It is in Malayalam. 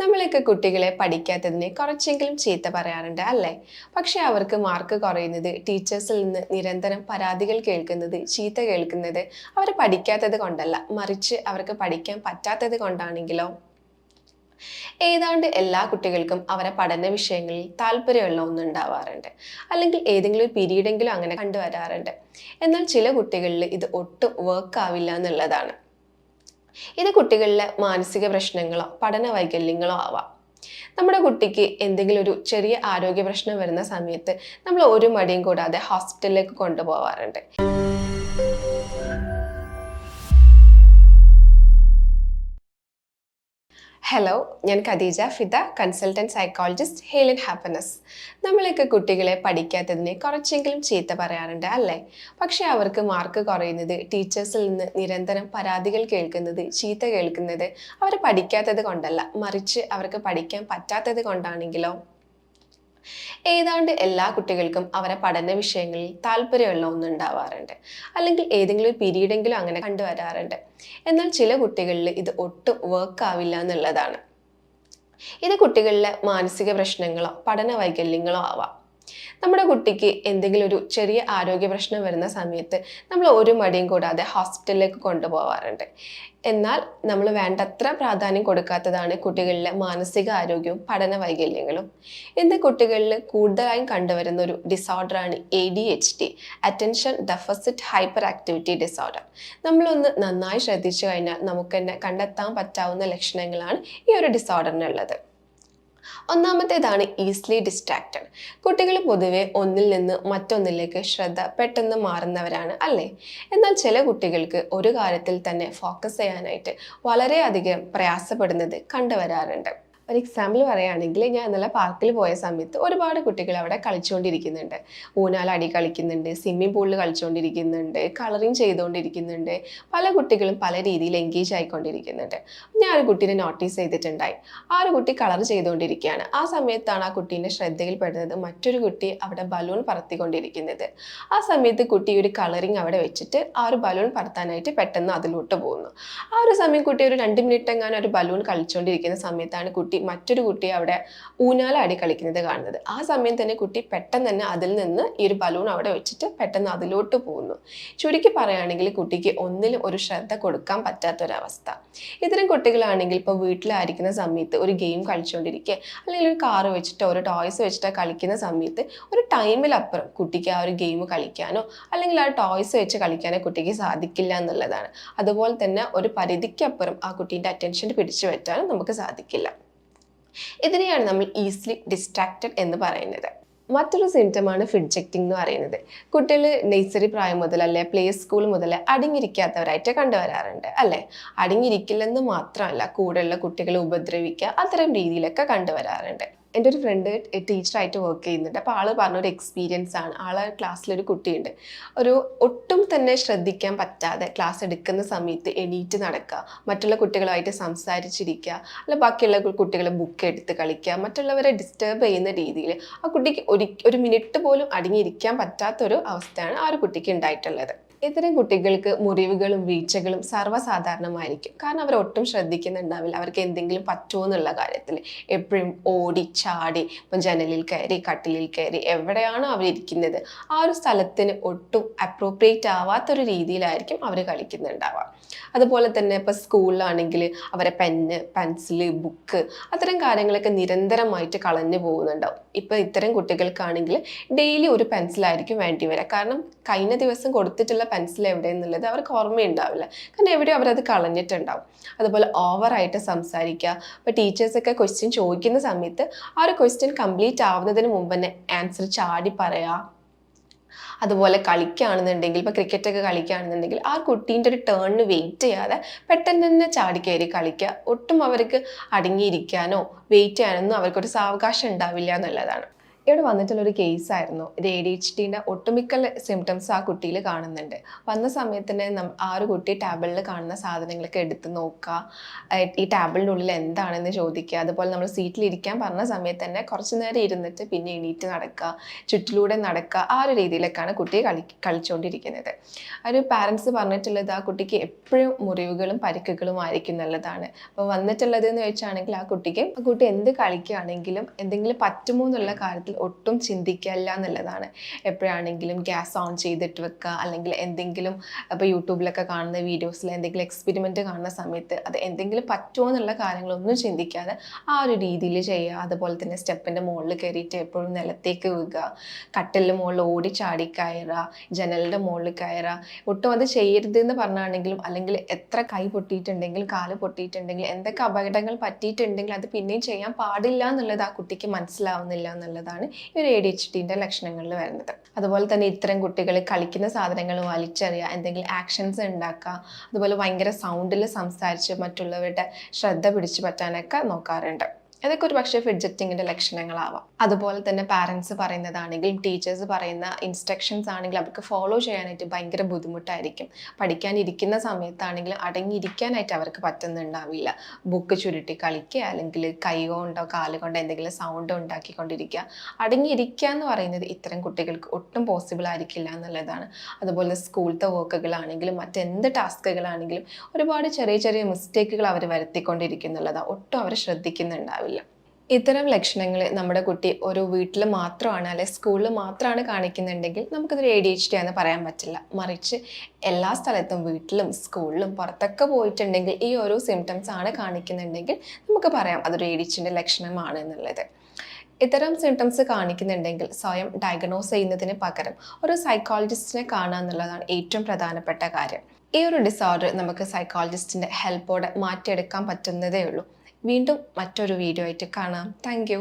നമ്മളൊക്കെ കുട്ടികളെ പഠിക്കാത്തതിനെ കുറച്ചെങ്കിലും ചീത്ത പറയാറുണ്ട് അല്ലേ? പക്ഷെ അവർക്ക് മാർക്ക് കുറയുന്നത് ടീച്ചേഴ്സിൽ നിന്ന് നിരന്തരം പരാതികൾ കേൾക്കുന്നത് ചീത്ത കേൾക്കുന്നത് അവർ പഠിക്കാത്തത് കൊണ്ടല്ല. മറിച്ച് അവർക്ക് പഠിക്കാൻ പറ്റാത്തത് കൊണ്ടാണെങ്കിലോ? ഏതാണ്ട് എല്ലാ കുട്ടികൾക്കും അവരെ പഠന വിഷയങ്ങളിൽ താല്പര്യമുള്ള ഒന്നുണ്ടാവാറുണ്ട്. അല്ലെങ്കിൽ ഏതെങ്കിലും ഒരു പീരീഡെങ്കിലും അങ്ങനെ കണ്ടുവരാറുണ്ട്. എന്നാൽ ചില കുട്ടികളിൽ ഇത് ഒട്ടും വർക്ക് ആവില്ല എന്നുള്ളതാണ്. ഇത് കുട്ടികളിലെ മാനസിക പ്രശ്നങ്ങളോ പഠന വൈകല്യങ്ങളോ ആവാം. നമ്മുടെ കുട്ടിക്ക് എന്തെങ്കിലും ഒരു ചെറിയ ആരോഗ്യ പ്രശ്നം വരുന്ന സമയത്ത് നമ്മൾ ഒരു മടിയും കൂടാതെ ഹോസ്പിറ്റലിലേക്ക് കൊണ്ടുപോവാറുണ്ട്. ഹലോ ഞാൻ Khadeeja Fida consultant psychologist hail and happiness നമ്മളൊക്കെ കുട്ടികളെ പഠിക്കാത്തതിനെ കുറച്ചെങ്കിലും ചീത്ത പറയാറുണ്ട് അല്ലേ? പക്ഷേ അവർക്ക് മാർക്ക് കുറയുന്നത് ടീച്ചേഴ്സിൽ നിന്ന് നിരന്തരം പരാതികൾ കേൾക്കുന്നത് ചീത്ത കേൾക്കുന്നത് അവർ പഠിക്കാത്തത് കൊണ്ടല്ല. മറിച്ച് അവർക്ക് പഠിക്കാൻ പറ്റാത്തത് കൊണ്ടാണെങ്കിലോ? ഏതാണ്ട് എല്ലാ കുട്ടികൾക്കും അവരെ പഠന വിഷയങ്ങളിൽ താല്പര്യമുള്ള ഒന്നുണ്ടാവാറുണ്ട്. അല്ലെങ്കിൽ ഏതെങ്കിലും ഒരു പീരീഡെങ്കിലും അങ്ങനെ കണ്ടുവരാറുണ്ട്. എന്നാൽ ചില കുട്ടികളിൽ ഇത് ഒട്ടും വർക്ക് ആവില്ല എന്നുള്ളതാണ്. ഇത് കുട്ടികളിലെ മാനസിക പ്രശ്നങ്ങളോ പഠന വൈകല്യങ്ങളോ ആവാം. നമ്മുടെ കുട്ടിക്ക് എന്തെങ്കിലും ഒരു ചെറിയ ആരോഗ്യ പ്രശ്നം വരുന്ന സമയത്ത് നമ്മൾ ഒരു മടിയും കൂടാതെ ഹോസ്പിറ്റലിലേക്ക് കൊണ്ടുപോകാറുണ്ട് എന്നാൽ നമ്മൾ വേണ്ടത്ര പ്രാധാന്യം കൊടുക്കാത്തതാണ് കുട്ടികളിലെ മാനസിക ആരോഗ്യവും പഠന വൈകല്യങ്ങളും. ഇന്ന് കുട്ടികളിൽ കൂടുതലായും കണ്ടുവരുന്ന ഒരു ഡിസോർഡറാണ് A D H D attention deficit hyperactivity disorder നമ്മളൊന്ന് നന്നായി ശ്രദ്ധിച്ചു കഴിഞ്ഞാൽ നമുക്ക് തന്നെ കണ്ടെത്താൻ പറ്റാവുന്ന ലക്ഷണങ്ങളാണ് ഈ ഒരു ഡിസോർഡറിനുള്ളത് ഒന്നാമത്തേതാണ് ഈസ്ലി ഡിസ്ട്രാക്റ്റഡ് കുട്ടികൾ പൊതുവെ ഒന്നിൽ നിന്ന് മറ്റൊന്നിലേക്ക് ശ്രദ്ധ പെട്ടെന്ന് മാറുന്നവരാണ് അല്ലേ? എന്നാൽ ചില കുട്ടികൾക്ക് ഒരു കാര്യത്തിൽ തന്നെ ഫോക്കസ് ചെയ്യാനായിട്ട് വളരെയധികം പ്രയാസപ്പെടുന്നത് കണ്ടുവരാറുണ്ട്. ഒരു എക്സാമ്പിൾ പറയുകയാണെങ്കിൽ ഞാൻ ഇന്നലെ പാർക്കിൽ പോയ സമയത്ത് ഒരുപാട് കുട്ടികൾ അവിടെ കളിച്ചുകൊണ്ടിരിക്കുന്നുണ്ട് ഊനാലടി കളിക്കുന്നുണ്ട് സ്വിമ്മിംഗ് പൂളിൽ കളിച്ചുകൊണ്ടിരിക്കുന്നുണ്ട് കളറിങ് ചെയ്തുകൊണ്ടിരിക്കുന്നുണ്ട് പല കുട്ടികളും പല രീതിയിൽ എൻഗേജ് ആയിക്കൊണ്ടിരിക്കുന്നുണ്ട്. ഞാൻ ഒരു കുട്ടീനെ നോട്ടീസ് ചെയ്തിട്ടുണ്ടായി. ആ ഒരു കുട്ടി കളർ ചെയ്തുകൊണ്ടിരിക്കുകയാണ് ആ സമയത്താണ് ആ കുട്ടീന്റെ ശ്രദ്ധയിൽപ്പെടുന്നത് മറ്റൊരു കുട്ടി അവിടെ ബലൂൺ പറത്തിക്കൊണ്ടിരിക്കുന്നത്. ആ സമയത്ത് കുട്ടി ഒരു കളറിങ് അവിടെ വെച്ചിട്ട് ആ ഒരു ബലൂൺ പറത്താനായിട്ട് പെട്ടെന്ന് അതിലോട്ട് പോകുന്നു. ആ ഒരു സമയം കുട്ടി ഒരു രണ്ട് മിനിറ്റ് എങ്ങാനും ഒരു ബലൂൺ കളിച്ചുകൊണ്ടിരിക്കുന്ന സമയത്താണ് കുട്ടി മറ്റൊരു കുട്ടി അവിടെ ഊഞ്ഞാലാടി കളിക്കുന്നത് കാണുന്നത്. ആ സമയം തന്നെ കുട്ടി പെട്ടെന്ന് തന്നെ അതിൽ നിന്ന് ഈ ഒരു ബലൂൺ അവിടെ വെച്ചിട്ട് പെട്ടെന്ന് അതിലോട്ട് പോകുന്നു. ചുരുക്കി പറയുകയാണെങ്കിൽ കുട്ടിക്ക് ഒന്നിലും ഒരു ശ്രദ്ധ കൊടുക്കാൻ പറ്റാത്തൊരവസ്ഥ. ഇത്തരം കുട്ടികളാണെങ്കിൽ ഇപ്പോൾ വീട്ടിലായിരിക്കുന്ന സമയത്ത് ഒരു ഗെയിം കളിച്ചുകൊണ്ടിരിക്കുക അല്ലെങ്കിൽ ഒരു കാറ് വെച്ചിട്ടോ ഒരു ടോയ്സ് വെച്ചിട്ടോ കളിക്കുന്ന സമയത്ത് ഒരു ടൈമിലപ്പുറം കുട്ടിക്ക് ആ ഒരു ഗെയിം കളിക്കാനോ അല്ലെങ്കിൽ ആ ടോയ്സ് വെച്ച് കളിക്കാനോ കുട്ടിക്ക് സാധിക്കില്ല എന്നുള്ളതാണ്. അതുപോലെ തന്നെ ഒരു പരിധിക്കപ്പുറം ആ കുട്ടീന്റെ അറ്റൻഷൻ പിടിച്ചു പറ്റാനും നമുക്ക് സാധിക്കില്ല. ഇതിനെയാണ് നമ്മൾ ഈസിലി ഡിസ്ട്രാക്റ്റഡ് എന്ന് പറയുന്നത്. മറ്റൊരു സിംറ്റമാണ് ഫിഡ്ജക്റ്റിംഗ് എന്ന് പറയുന്നത്. കുട്ടികൾ നേഴ്സറി പ്രായം മുതൽ അല്ലെ പ്ലേ സ്കൂൾ മുതൽ അടങ്ങിയിരിക്കാത്തവരായിട്ട് കണ്ടുവരാറുണ്ട് അല്ലേ? അടങ്ങിയിരിക്കില്ലെന്ന് മാത്രമല്ല കൂടെയുള്ള കുട്ടികളെ ഉപദ്രവിക്കുക അത്തരം രീതിയിലൊക്കെ കണ്ടുവരാറുണ്ട്. എന്റെ ഒരു ഫ്രണ്ട് ടീച്ചറായിട്ട് വർക്ക് ചെയ്യുന്നുണ്ട്. അപ്പോൾ ആൾ പറഞ്ഞൊരു എക്സ്പീരിയൻസ് ആണ്. ആളെ ക്ലാസ്സിലൊരു കുട്ടിയുണ്ട്. ഒരു ഒട്ടും തന്നെ ശ്രദ്ധിക്കാൻ പറ്റാതെ ക്ലാസ് എടുക്കുന്ന സമയത്ത് എണീറ്റ് നടക്കുക. മറ്റുള്ള കുട്ടികളുമായിട്ട് സംസാരിച്ചിരിക്കുക. അല്ല ബാക്കിയുള്ള കുട്ടികളെ ബുക്ക് എടുത്ത് കളിക്കുക. മറ്റുള്ളവരെ ഡിസ്റ്റർബ് ചെയ്യുന്ന രീതിയിൽ ആ കുട്ടിക്ക് ഒരു മിനിറ്റ് പോലും അടങ്ങിയിരിക്കാൻ പറ്റാത്തൊരു അവസ്ഥയാണ് ആ ഒരു കുട്ടിക്ക് ഉണ്ടായിട്ടുള്ളത്. ഇത്തരം കുട്ടികൾക്ക് മുറിവുകളും വീഴ്ചകളും സർവസാധാരണമായിരിക്കും. കാരണം അവർ ഒട്ടും ശ്രദ്ധിക്കുന്നുണ്ടാവില്ല. അവർക്ക് എന്തെങ്കിലും പറ്റുമോ എന്നുള്ള കാര്യത്തിൽ. എപ്പോഴും ഓടി ചാടി ഇപ്പം ജനലിൽ കയറി കട്ടിലിൽ കയറി എവിടെയാണോ ഇരിക്കുന്നത്. ആ ഒരു സ്ഥലത്തിന് ഒട്ടും അപ്രോപ്രിയേറ്റ് ആവാത്തൊരു രീതിയിലായിരിക്കും അവർ കളിക്കുന്നുണ്ടാവുക. അതുപോലെ തന്നെ ഇപ്പോൾ സ്കൂളിലാണെങ്കിൽ അവരെ പെന്ന് പെൻസിൽ ബുക്ക് അത്തരം കാര്യങ്ങളൊക്കെ നിരന്തരമായിട്ട് കളഞ്ഞു പോകുന്നുണ്ടാവും. ഇപ്പോൾ ഇത്തരം കുട്ടികൾക്കാണെങ്കിൽ ഡെയിലി ഒരു പെൻസിലായിരിക്കും വേണ്ടി വരിക. കാരണം കഴിഞ്ഞ ദിവസം കൊടുത്തിട്ടുള്ള പെൻസിൽ എവിടെയെന്നുള്ളത് അവർക്ക് ഓർമ്മയുണ്ടാവില്ല. കാരണം എവിടെയോ അവരത് കളഞ്ഞിട്ടുണ്ടാവും. അതുപോലെ ഓവറായിട്ട് സംസാരിക്കുക. ഇപ്പോൾ ടീച്ചേഴ്സൊക്കെ ക്വസ്റ്റ്യൻ ചോദിക്കുന്ന സമയത്ത് ആ ഒരു ക്വസ്റ്റ്യൻ കംപ്ലീറ്റ് ആവുന്നതിന് മുമ്പ് തന്നെ ആൻസർ ചാടി പറയാ അതുപോലെ കളിക്കുകയാണെന്നുണ്ടെങ്കിൽ ഇപ്പോൾ ക്രിക്കറ്റൊക്കെ കളിക്കുകയാണെന്നുണ്ടെങ്കിൽ ആ കുട്ടീന്റെ ഒരു ടേണിന് വെയിറ്റ് ചെയ്യാതെ പെട്ടെന്ന് തന്നെ ചാടിക്കയറി കയറി കളിക്കുക. ഒട്ടും അവർക്ക് അടങ്ങിയിരിക്കാനോ വെയിറ്റ് ചെയ്യാനൊന്നും അവർക്കൊരു സാവകാശം ഉണ്ടാവില്ല എന്നുള്ളതാണ്. ഇവിടെ വന്നിട്ടുള്ളൊരു കേസായിരുന്നു. ഇത് എ ഡി എച്ച് ടിന്റെ ഒട്ടുമിക്ക സിംറ്റംസ് ആ കുട്ടിയിൽ കാണുന്നുണ്ട്. വന്ന സമയത്ത് തന്നെ നം- ആ ഒരു കുട്ടി ടാബിളിൽ കാണുന്ന സാധനങ്ങളൊക്കെ എടുത്ത് നോക്കുക ഈ ടാബിളിന്റെ ഉള്ളിൽ എന്താണെന്ന് ചോദിക്കുക അതുപോലെ നമ്മൾ സീറ്റിലിരിക്കാൻ പറഞ്ഞ സമയത്ത് തന്നെ കുറച്ച് നേരം ഇരുന്നിട്ട് പിന്നെ എണീറ്റ് നടക്കുക ചുറ്റിലൂടെ നടക്കുക ആ ഒരു രീതിയിലൊക്കെയാണ് കുട്ടിയെ കളി കളിച്ചുകൊണ്ടിരിക്കുന്നത് ഒരു പാരൻസ് പറഞ്ഞിട്ടുള്ളത് ആ കുട്ടിക്ക് എപ്പോഴും മുറിവുകളും പരിക്കുകളും ആയിരിക്കും നല്ലതാണ്. അപ്പോൾ വന്നിട്ടുള്ളത് എന്ന് വെച്ചാണെങ്കിൽ ആ കുട്ടിക്ക് ആ കുട്ടി എന്ത് കളിക്കുകയാണെങ്കിലും എന്തെങ്കിലും പറ്റുമോ എന്നുള്ള കാര്യത്തിൽ ഒട്ടും ചിന്തിക്കില്ല എന്നുള്ളതാണ്. എപ്പോഴാണെങ്കിലും ഗ്യാസ് ഓൺ ചെയ്തിട്ട് വെക്കുക അല്ലെങ്കിൽ എന്തെങ്കിലും ഇപ്പോൾ യൂട്യൂബിലൊക്കെ കാണുന്ന വീഡിയോസിൽ എന്തെങ്കിലും എക്സ്പെരിമെന്റ് കാണുന്ന സമയത്ത് അത് എന്തെങ്കിലും പറ്റുമോ എന്നുള്ള കാര്യങ്ങളൊന്നും ചിന്തിക്കാതെ ആ ഒരു രീതിയിൽ ചെയ്യുക. അതുപോലെ തന്നെ സ്റ്റെപ്പിന്റെ മുകളിൽ കയറിയിട്ട് എപ്പോഴും നിലത്തേക്ക് വീഴുക. കട്ടലിന്റെ മുകളിൽ ഓടി ചാടി കയറുക. ജനലിന്റെ മുകളിൽ കയറുക. ഒട്ടും അത് ചെയ്യരുത് എന്ന് പറഞ്ഞാണെങ്കിലും അല്ലെങ്കിൽ എത്ര കൈ പൊട്ടിയിട്ടുണ്ടെങ്കിൽ കാൽ പൊട്ടിയിട്ടുണ്ടെങ്കിൽ എന്തൊക്കെ അപകടങ്ങൾ പറ്റിയിട്ടുണ്ടെങ്കിൽ അത് പിന്നെയും ചെയ്യാൻ പാടില്ല എന്നുള്ളത് ആ കുട്ടിക്ക് മനസ്സിലാവുന്നില്ല എന്നുള്ളതാണ് ഈ ഒരു എ ഡി എച്ച് ഡിന്റെ ലക്ഷണങ്ങളിൽ വരുന്നത്. അതുപോലെ തന്നെ ഇത്തരം കുട്ടികൾ കളിക്കുന്ന സാധനങ്ങൾ വലിച്ചെറിയുക എന്തെങ്കിലും ആക്ഷൻസ് ഉണ്ടാക്കുക അതുപോലെ ഭയങ്കര സൗണ്ടിൽ സംസാരിച്ച് മറ്റുള്ളവരുടെ ശ്രദ്ധ പിടിച്ചു പറ്റാനൊക്കെ നോക്കാറുണ്ട്. ഇതൊക്കെ ഒരു പക്ഷേ ഫിഡ്ജറ്റിങ്ങിന്റെ ലക്ഷണങ്ങളാവാം. അതുപോലെ തന്നെ പാരൻസ് പറയുന്നതാണെങ്കിലും ടീച്ചേഴ്സ് പറയുന്ന ഇൻസ്ട്രക്ഷൻസ് ആണെങ്കിലും അവർക്ക് ഫോളോ ചെയ്യാനായിട്ട് ഭയങ്കര ബുദ്ധിമുട്ടായിരിക്കും. പഠിക്കാനിരിക്കുന്ന സമയത്താണെങ്കിലും അടങ്ങിയിരിക്കാനായിട്ട് അവർക്ക് പറ്റുന്നുണ്ടാവില്ല. ബുക്ക് ചുരുട്ടി കളിക്കുക അല്ലെങ്കിൽ കൈ കൊണ്ടോ കാൽ കൊണ്ടോ എന്തെങ്കിലും സൗണ്ട് ഉണ്ടാക്കിക്കൊണ്ടിരിക്കുക. അടങ്ങിയിരിക്കുക എന്ന് പറയുന്നത് ഇത്തരം കുട്ടികൾക്ക് ഒട്ടും പോസിബിൾ ആയിരിക്കില്ല എന്നുള്ളതാണ്. അതുപോലെ സ്കൂളത്തെ വർക്കുകളാണെങ്കിലും മറ്റെന്ത് ടാസ്കുകളാണെങ്കിലും ഒരുപാട് ചെറിയ ചെറിയ മിസ്റ്റേക്കുകൾ അവർ വരുത്തിക്കൊണ്ടിരിക്കുന്നുള്ളതാണ്. ഒട്ടും അവർ ശ്രദ്ധിക്കുന്നുണ്ടാവില്ല. ഇത്തരം ലക്ഷണങ്ങൾ നമ്മുടെ കുട്ടി ഒരു വീട്ടിൽ മാത്രമാണ് അല്ലെ സ്കൂളിൽ മാത്രമാണ് കാണിക്കുന്നുണ്ടെങ്കിൽ നമുക്കിതൊരു എ ഡി എച്ച് ഡി ആണെന്ന് പറയാൻ പറ്റില്ല. മറിച്ച് എല്ലാ സ്ഥലത്തും വീട്ടിലും സ്കൂളിലും പുറത്തൊക്കെ പോയിട്ടുണ്ടെങ്കിൽ ഈ ഓരോ സിംറ്റംസ് ആണ് കാണിക്കുന്നുണ്ടെങ്കിൽ നമുക്ക് പറയാം അതൊരു എ ഡി എച്ചിന്റെ ലക്ഷണമാണ് എന്നുള്ളത്. ഇത്തരം സിംറ്റംസ് കാണിക്കുന്നുണ്ടെങ്കിൽ സ്വയം ഡയഗ്നോസ് ചെയ്യുന്നതിന് പകരം ഒരു സൈക്കോളജിസ്റ്റിനെ കാണുക എന്നുള്ളതാണ് ഏറ്റവും പ്രധാനപ്പെട്ട കാര്യം. ഈ ഒരു ഡിസോർഡർ നമുക്ക് സൈക്കോളജിസ്റ്റിന്റെ ഹെൽപ്പോടെ മാറ്റിയെടുക്കാൻ പറ്റുന്നതേ ഉള്ളൂ. വീണ്ടും മറ്റൊരു വീഡിയോ ആയിട്ട് കാണാം. താങ്ക്